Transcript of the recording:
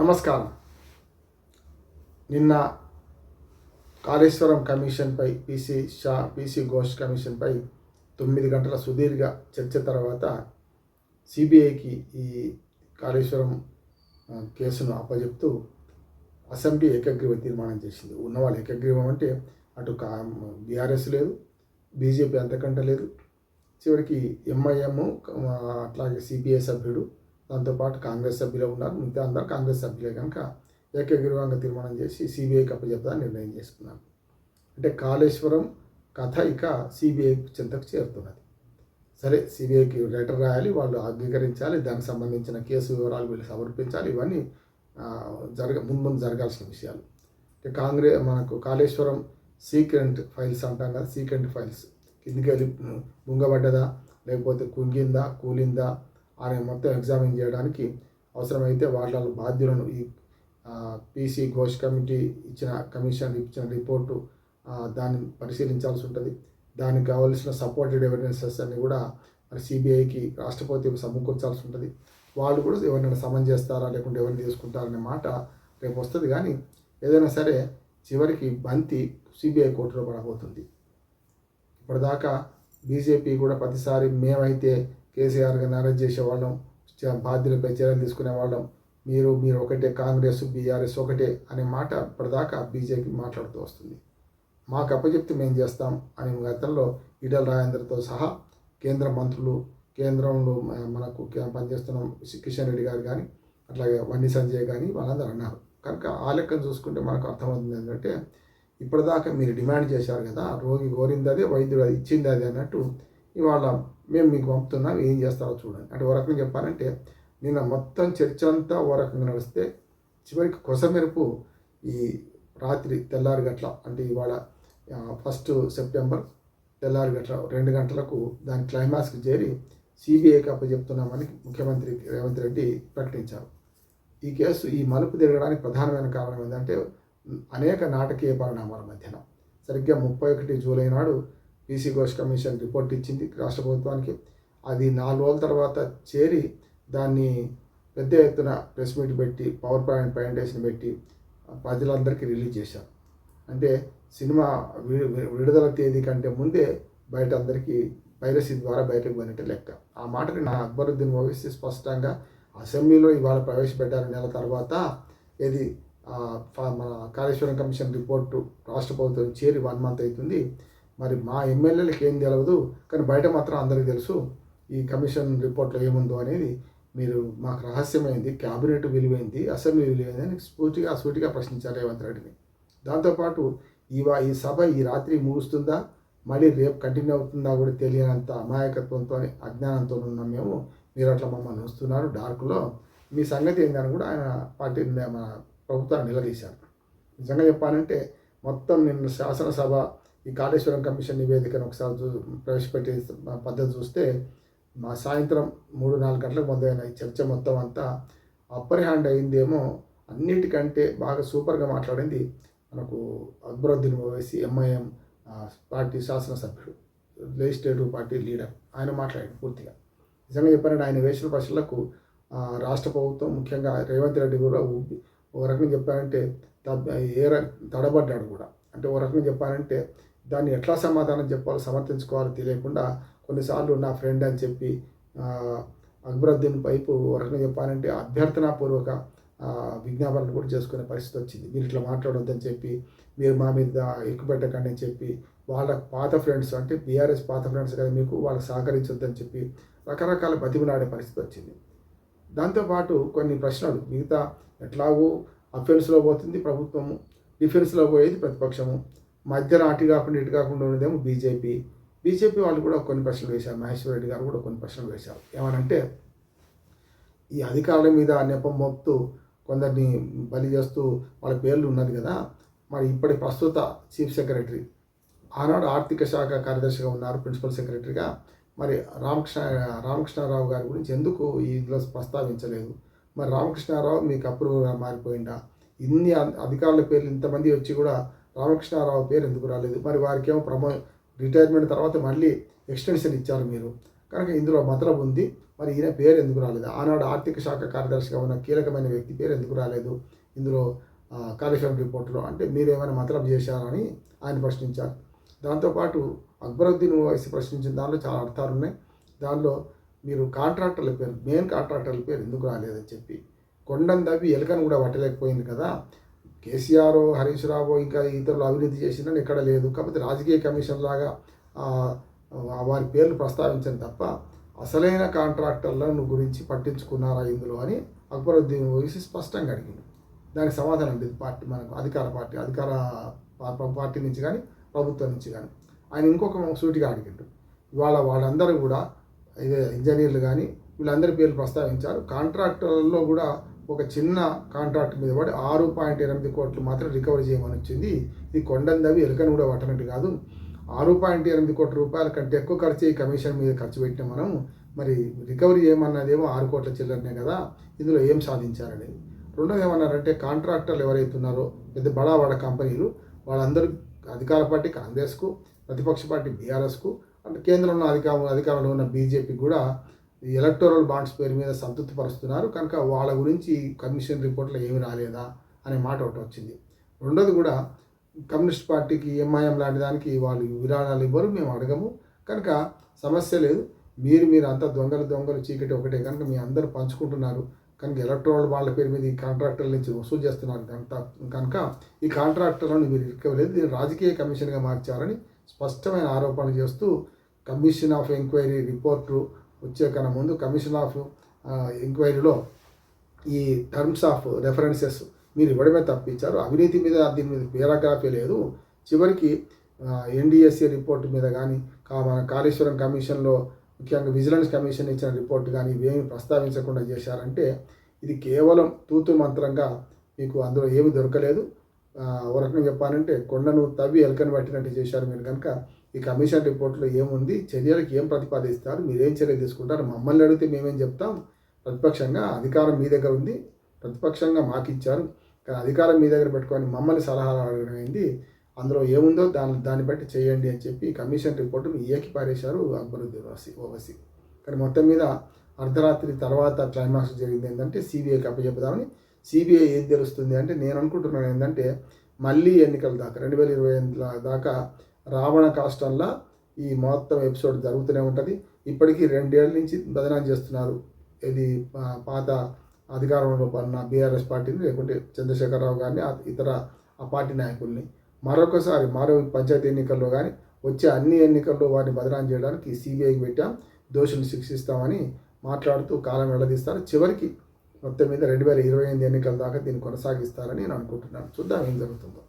నమస్కారం. నిన్న కాళేశ్వరం కమిషన్పై పీసీ షా పీసీ ఘోష్ కమిషన్పై తొమ్మిది గంటల సుదీర్ఘ చర్చ తర్వాత సిబిఐకి ఈ కాళేశ్వరం కేసును అప్పజెప్తూ అసెంబ్లీ ఏకగ్రీవ తీర్మానం చేసింది. ఉన్నవాళ్ళు ఏకగ్రీవం అంటే అటు కా బీఆర్ఎస్ లేదు బీజేపీ అంతకంటే లేదు. చివరికి ఎంఐఎం అట్లాగే సిపిఐ సభ్యుడు దాంతోపాటు కాంగ్రెస్ సభ్యులు ఉన్నారు. మిగతా అందరూ కాంగ్రెస్ సభ్యులే కనుక ఏకగ్రీవంగా తీర్మానం చేసి సిబిఐకి అప్పచెప్తాలని నిర్ణయం చేసుకున్నారు. అంటే కాళేశ్వరం కథ ఇక సిబిఐ చెంతకు చేరుతున్నది. సరే సిబిఐకి లెటర్ రాయాలి వాళ్ళు అంగీకరించాలి దానికి సంబంధించిన కేసు వివరాలు వీళ్ళు సమర్పించాలి ఇవన్నీ జరగ ముందు జరగాల్సిన విషయాలు. అంటే కాంగ్రెస్ మనకు కాళేశ్వరం సీక్రెంట్ ఫైల్స్ అంటాం కదా సీక్రెంట్ ఫైల్స్. కిందికి వెళ్ళి ముంగబడ్డదా లేకపోతే కుంగిందా కూలిందా ఆయన మొత్తం ఎగ్జామిన్ చేయడానికి అవసరమైతే వాళ్ళ బాధ్యులను ఈ పీసీ ఘోష్ కమిటీ ఇచ్చిన కమిషన్ ఇచ్చిన రిపోర్టు దాన్ని పరిశీలించాల్సి ఉంటుంది. దానికి కావాల్సిన సపోర్టెడ్ ఎవిడెన్సెస్ అన్ని కూడా మరి సిబిఐకి రాష్ట్రపతి సమకూర్చాల్సి ఉంటుంది. వాళ్ళు కూడా ఎవరినైనా సమన్ చేస్తారా లేకుంటే ఎవరిని తీసుకుంటారనే మాట రేపు వస్తుంది. కానీ ఏదైనా సరే చివరికి బంతి సిబిఐ కోర్టులో పడబోతుంది. ఇప్పటిదాకా బీజేపీ కూడా ప్రతిసారి మేమైతే కేసీఆర్ గారిని అరెస్ట్ చేసేవాళ్ళం బాధ్యులపై చర్యలు తీసుకునేవాళ్ళం. మీరు మీరు ఒకటే కాంగ్రెస్ బీఆర్ఎస్ ఒకటే అనే మాట ఇప్పటిదాకా బీజేపీ మాట్లాడుతూ వస్తుంది. మాకు అప్పచెప్తే మేము చేస్తాం అని గతంలో ఈటల రాజేంద్రతో సహా కేంద్ర మంత్రులు కేంద్రంలో మనకు పనిచేస్తున్న కిషన్ రెడ్డి గారు కానీ అట్లాగే వన్నీ సంజయ్ కానీ వాళ్ళందరూ అన్నారు. కనుక ఆ లెక్కను చూసుకుంటే మనకు అర్థమవుతుంది ఏంటంటే ఇప్పటిదాకా మీరు డిమాండ్ చేశారు కదా రోగి కోరింది అదే వైద్యుడు అది ఇచ్చింది అది అన్నట్టు ఇవాళ మేము మీకు పంపుతున్నాం ఏం చేస్తారో చూడండి. అంటే ఓ రకంగా చెప్పాలంటే నిన్న మొత్తం చర్చ అంతా ఓ రకంగా నడిస్తే చివరికి కొసమెరుపు ఈ రాత్రి తెల్లారి గట్ల అంటే ఇవాళ ఫస్ట్ సెప్టెంబర్ తెల్లారి గట్ల రెండు గంటలకు దాని క్లైమాక్స్కి చేరి సిబిఐకి అప్పచెప్తున్నామని ముఖ్యమంత్రి రేవంత్ రెడ్డి ప్రకటించారు. ఈ కేసు ఈ మలుపు తిరగడానికి ప్రధానమైన కారణం ఏంటంటే అనేక నాటకీయ పరిణామాల మధ్యన. సరిగ్గా ముప్పై ఒకటి జూలై నాడు పీసీ ఘోష్ కమిషన్ రిపోర్ట్ ఇచ్చింది రాష్ట్ర ప్రభుత్వానికి. అది నాలుగు రోజుల తర్వాత చేరి దాన్ని పెద్ద ఎత్తున ప్రెస్ మీట్ పెట్టి పవర్ పాయింట్ ప్రజెంటేషన్ పెట్టి ప్రజలందరికీ రిలీజ్ చేశారు. అంటే సినిమా విడుదల తేదీ కంటే ముందే బయట అందరికీ పైరసీ ద్వారా బయటకు పోయినట్టు లెక్క. ఆ మాటని నా అక్బరుద్దీన్ ఓవైసీ స్పష్టంగా అసెంబ్లీలో ఇవాళ ప్రవేశపెట్టారు నెల తర్వాత. ఇది మన కాళేశ్వరం కమిషన్ రిపోర్టు రాష్ట్ర ప్రభుత్వం చేరి వన్ మంత్ అవుతుంది. మరి మా ఎమ్మెల్యేలకు ఏం తెలియదు కానీ బయట మాత్రం అందరికీ తెలుసు ఈ కమిషన్ రిపోర్ట్లో ఏముందో అనేది. మీరు మాకు రహస్యమైంది క్యాబినెట్ విలువైంది అసెంబ్లీ విలువైంది అని స్ఫూర్తిగా సూటిగా ప్రశ్నించారు రేవంత్ రెడ్డిని. దాంతోపాటు ఇవా ఈ సభ ఈ రాత్రి ముగుస్తుందా మళ్ళీ రేపు కంటిన్యూ అవుతుందా కూడా తెలియనంత అమాయకత్వంతో అజ్ఞానంతో ఉన్నాం మేము. మీరు అట్లా మమ్మల్ని వస్తున్నారు డార్క్లో. మీ సంగతి ఏందని కూడా ఆయన పార్టీ మన ప్రభుత్వాన్ని నిలదీశారు. నిజంగా చెప్పాలంటే మొత్తం నిన్న శాసనసభ ఈ కాళేశ్వరం కమిషన్ నివేదికను ఒకసారి చూ ప్రవేశపెట్టే పద్ధతి చూస్తే మా సాయంత్రం మూడు నాలుగు గంటలకు మొదలైన ఈ చర్చ మొత్తం అంతా అప్పర్ హ్యాండ్ అయిందేమో అన్నిటికంటే బాగా సూపర్గా మాట్లాడింది మనకు అక్బరుద్దీన్ ఓవైసీ ఎంఐఎం పార్టీ శాసనసభ్యుడు లెజిస్లేటివ్ పార్టీ లీడర్. ఆయన మాట్లాడాడు పూర్తిగా. నిజంగా చెప్పారంటే ఆయన వేసిన ప్రశ్నలకు రాష్ట్ర ప్రభుత్వం ముఖ్యంగా రేవంత్ రెడ్డి కూడా ఒక రకంగా చెప్పారంటే తబ్- ఏ తడబడ్డాడు కూడా. అంటే ఒక రకంగా చెప్పారంటే దాన్ని ఎట్లా సమాధానం చెప్పాలో సమర్థించుకోవాలో తెలియకుండా కొన్నిసార్లు నా ఫ్రెండ్ అని చెప్పి అక్బరుద్దీన్ వైపు రకంగా చెప్పాలంటే అభ్యర్థనాపూర్వక విజ్ఞాపనలు కూడా చేసుకునే పరిస్థితి వచ్చింది. మీరు ఇట్లా మాట్లాడొద్దని చెప్పి మీరు మా మీద ఎక్కుపెట్టకండి అని చెప్పి వాళ్ళ పాత ఫ్రెండ్స్ అంటే బీఆర్ఎస్ పాత ఫ్రెండ్స్ కదా మీకు వాళ్ళు సహకరించొద్దని చెప్పి రకరకాల బతిమలాడే పరిస్థితి వచ్చింది. దాంతోపాటు కొన్ని ప్రశ్నలు. మిగతా ఎట్లాగో అఫెన్స్లో పోతుంది ప్రభుత్వము డిఫెన్స్లో పోయేది ప్రతిపక్షము. మధ్యన అటు కాకుండా ఇటు కాకుండా ఉన్నదేమో బీజేపీ బీజేపీ వాళ్ళు కూడా కొన్ని ప్రశ్నలు వేశారు. మహేశ్వర రెడ్డి గారు కూడా కొన్ని ప్రశ్నలు వేశారు. ఏమనంటే ఈ అధికారుల మీద నెపం మోపుతూ కొందరిని బలి చేస్తూ వాళ్ళ పేర్లు ఉన్నది కదా మరి ఇప్పటి ప్రస్తుత చీఫ్ సెక్రటరీ ఆనాడు ఆర్థిక శాఖ కార్యదర్శిగా ఉన్నారు ప్రిన్సిపల్ సెక్రటరీగా మరి రామకృష్ణ రామకృష్ణారావు గారి గురించి ఎందుకు ఇందులో ప్రస్తావించలేదు? మరి రామకృష్ణారావు మీకు అప్రూవ్గా మారిపోయిందా? ఇన్ని అధికారుల పేర్లు ఇంతమంది వచ్చి కూడా రామకృష్ణారావు పేరు ఎందుకు రాలేదు? మరి వారికి ఏమో ప్రమో రిటైర్మెంట్ తర్వాత మళ్ళీ ఎక్స్టెన్షన్ ఇచ్చారు మీరు. కనుక ఇందులో మతలబు ఉంది. మరి ఈయన పేరు ఎందుకు రాలేదు? ఆనాడు ఆర్థిక శాఖ కార్యదర్శిగా ఉన్న కీలకమైన వ్యక్తి పేరు ఎందుకు రాలేదు? ఇందులో కాలేశ్వరం రిపోర్ట్లో రిపోర్టులో అంటే మీరేమైనా మతలబు చేశారని ఆయన ప్రశ్నించారు. దాంతోపాటు అక్బరుద్దీన్ ఓవైసీ ప్రశ్నించిన దానిలో చాలా అర్థాలు ఉన్నాయి. దానిలో మీరు కాంట్రాక్టర్ల పేరు మెయిన్ కాంట్రాక్టర్ల పేరు ఎందుకు రాలేదని చెప్పి. కొండను తవ్వి ఎలుకను కూడా పట్టలేకపోయింది కదా. కేసీఆర్ హరీష్ రావు ఇంకా ఇతరులు అవినీతి చేసిందని ఎక్కడ లేదు. కాకపోతే రాజకీయ కమిషన్ లాగా వారి పేర్లు ప్రస్తావించని తప్ప అసలైన కాంట్రాక్టర్లను గురించి పట్టించుకున్నారా ఇందులో అని అక్బరుద్దీన్ ఓవైసీ స్పష్టంగా అడిగింది. దానికి సమాధానం లేదు పార్టీ మనకు అధికార పార్టీ అధికార పార్టీ నుంచి కానీ ప్రభుత్వం నుంచి కానీ. ఆయన ఇంకొక సూటిగా అడిగిండు. ఇవాళ వాళ్ళందరూ కూడా ఇదే ఇంజనీర్లు కానీ వీళ్ళందరి పేర్లు ప్రస్తావించారు. కాంట్రాక్టర్లలో కూడా ఒక చిన్న కాంట్రాక్ట్ మీద పడి ఆరు పాయింట్ ఎనిమిది కోట్లు మాత్రం రికవరీ చేయమని వచ్చింది. ఇది కొండందవి ఎలుకను కూడా పట్టనట్టు కాదు. ఆరు పాయింట్ ఎనిమిది కోట్ల రూపాయల కంటే ఎక్కువ ఖర్చు ఈ కమిషన్ మీద ఖర్చు పెట్టిన మనం మరి రికవరీ చేయమన్నదేమో ఆరు కోట్ల చిల్లరనే కదా ఇందులో ఏం సాధించారనేది. రెండోది ఏమన్నారంటే కాంట్రాక్టర్లు ఎవరైతే ఉన్నారో పెద్ద బడా బడా కంపెనీలు వాళ్ళందరూ అధికార పార్టీ కాంగ్రెస్కు ప్రతిపక్ష పార్టీ బీఆర్ఎస్కు అంటే కేంద్రంలో అధికార అధికారంలో ఉన్న బీజేపీ కూడా ఎలక్టోరల్ బాండ్స్ పేరు మీద సంతృప్తి పరుస్తున్నారు కనుక వాళ్ళ గురించి కమిషన్ రిపోర్ట్లో ఏమి రాలేదా అనే మాట ఒకటి వచ్చింది. రెండోది కూడా కమ్యూనిస్ట్ పార్టీకి ఎంఐఎం లాంటి దానికి వాళ్ళు విరాళాలు ఇవ్వరు మేము అడగము. కనుక సమస్య లేదు. మీరు మీరు అంతా దొంగలు దొంగలు చీకటి ఒకటే. కనుక మీ అందరూ పంచుకుంటున్నారు. కనుక ఎలక్ట్రానిక్ వాళ్ళ పేరు మీద ఈ కాంట్రాక్టర్ల నుంచి వసూలు చేస్తున్నారు కనుక ఈ కాంట్రాక్టర్లను మీరు ఇరకలేదు దీన్ని రాజకీయ కమిషన్గా మార్చారని స్పష్టమైన ఆరోపణలు చేస్తూ కమిషన్ ఆఫ్ ఎంక్వైరీ రిపోర్టు వచ్చే కన్నా ముందు కమిషన్ ఆఫ్ ఎంక్వైరీలో ఈ టర్మ్స్ ఆఫ్ రెఫరెన్సెస్ మీరు ఇవ్వడమే తప్పించారు. అవినీతి మీద దీని మీద పేరాగ్రాఫీ లేదు. చివరికి ఎన్డిఎస్ఏ రిపోర్ట్ మీద కానీ కా మన కాళేశ్వరం కమిషన్లో ముఖ్యంగా విజిలెన్స్ కమిషన్ ఇచ్చిన రిపోర్ట్ కానీ ఇవేమి ప్రస్తావించకుండా చేశారంటే ఇది కేవలం తూతు మంత్రంగా మీకు అందులో ఏమి దొరకలేదు. వరకు ఓ చెప్పాలంటే కొండను తవ్వి ఎలకను పట్టినట్టు చేశారు మీరు కనుక. ఈ కమిషన్ రిపోర్ట్లో ఏముంది? చర్యలకు ఏం ప్రతిపాదిస్తారు? మీరేం చర్య తీసుకుంటారు? మమ్మల్ని అడిగితే మేమేం చెప్తాం? ప్రతిపక్షంగా అధికారం మీ దగ్గర ఉంది. ప్రతిపక్షంగా మాకు ఇచ్చారు కానీ అధికారం మీ దగ్గర పెట్టుకొని మమ్మల్ని సలహాలు అడగడం అయింది అందులో ఏముందో దాని దాన్ని బట్టి చేయండి అని చెప్పి కమిషన్ రిపోర్టును ఏకి పారేశారు అక్బరుద్దీన్ ఓవైసీ ఓవసి. కానీ మొత్తం మీద అర్ధరాత్రి తర్వాత క్లైమాక్స్ జరిగింది ఏంటంటే సిబిఐకి అప్పచెప్పుదామని సిబిఐ ఏం తెలుస్తుంది అంటే నేను అనుకుంటున్నాను ఏంటంటే మళ్ళీ ఎన్నికల దాకా రెండు వేల ఇరవై ఎనిమిది దాకా రావణ కాష్టంలో ఈ మొత్తం ఎపిసోడ్ జరుగుతూనే ఉంటుంది. ఇప్పటికీ రెండేళ్ళ నుంచి బదనాం చేస్తున్నారు. ఇది పాత అధికారంలో ఉన్న బీఆర్ఎస్ పార్టీని లేకుంటే చంద్రశేఖరరావు గారిని ఇతర ఆ పార్టీ నాయకుల్ని. మరొకసారి మరో పంచాయతీ ఎన్నికల్లో కానీ వచ్చే అన్ని ఎన్నికల్లో వారిని బదనాం చేయడానికి సిబిఐకి పెట్టాం. దోషులు శిక్షిస్తామని మాట్లాడుతూ కాలం వెళ్ళదీస్తారు. చివరికి మొత్తం మీద రెండు వేల ఇరవై ఎనిమిది ఎన్నికల దాకా దీన్ని కొనసాగిస్తారని నేను అనుకుంటున్నాను. చూద్దాం ఏం జరుగుతుందో.